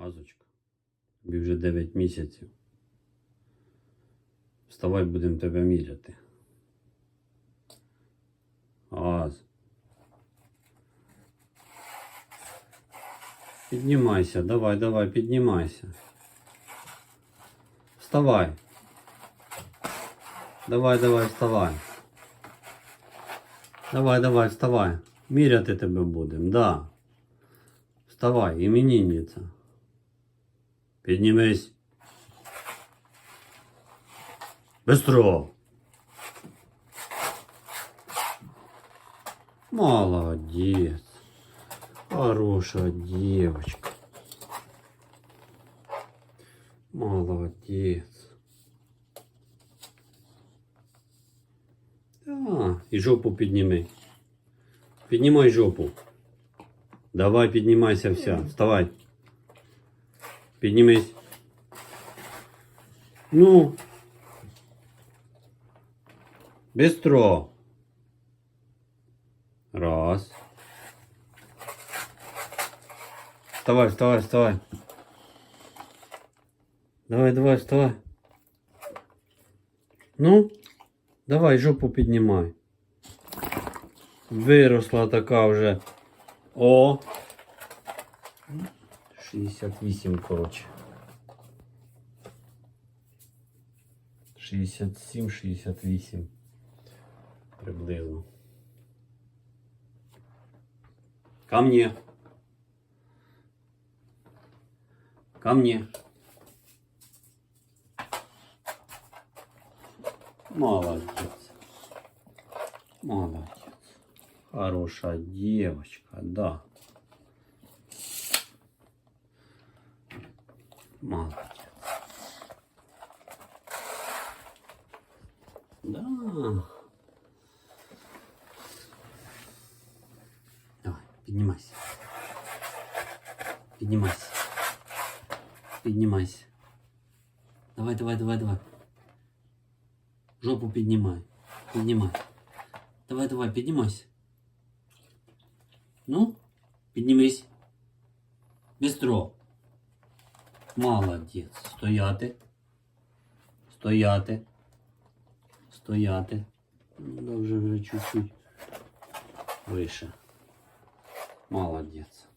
Азочка. Тобі вже 9 місяців. Вставай, будемо тебе міряти. Аз. Піднімайся, давай, давай, піднімайся. Вставай. Давай, давай, вставай. Давай, давай, вставай. Міряти тебе будемо, да. Вставай, іменинниця. Піднімись. Быстро. Молодец. Хорошая девочка. Молодец. Да, і жопу підніми. Піднімай жопу. Давай, піднімайся вся. Вставай. Піднімись. Ну. Быстро. Раз. Вставай, вставай, вставай. Давай, давай, вставай. Ну, давай жопу піднімай. Виросла така вже. О. 68, коротше. 67, 68. Приблизно. Ко мне. Ко мне. Молодец. Молодец. Хорошая девочка, да. Молодец. Да. Давай, поднимайся. Поднимайся. Поднимайся. Давай, давай, давай, давай. Жопу поднимай. Поднимай. Давай, давай, поднимайся. Ну, піднімись. Бістро. Молодець. Стояти. Стояти. Стояти. Ну, да вже вже чуть-чуть вище. Молодець.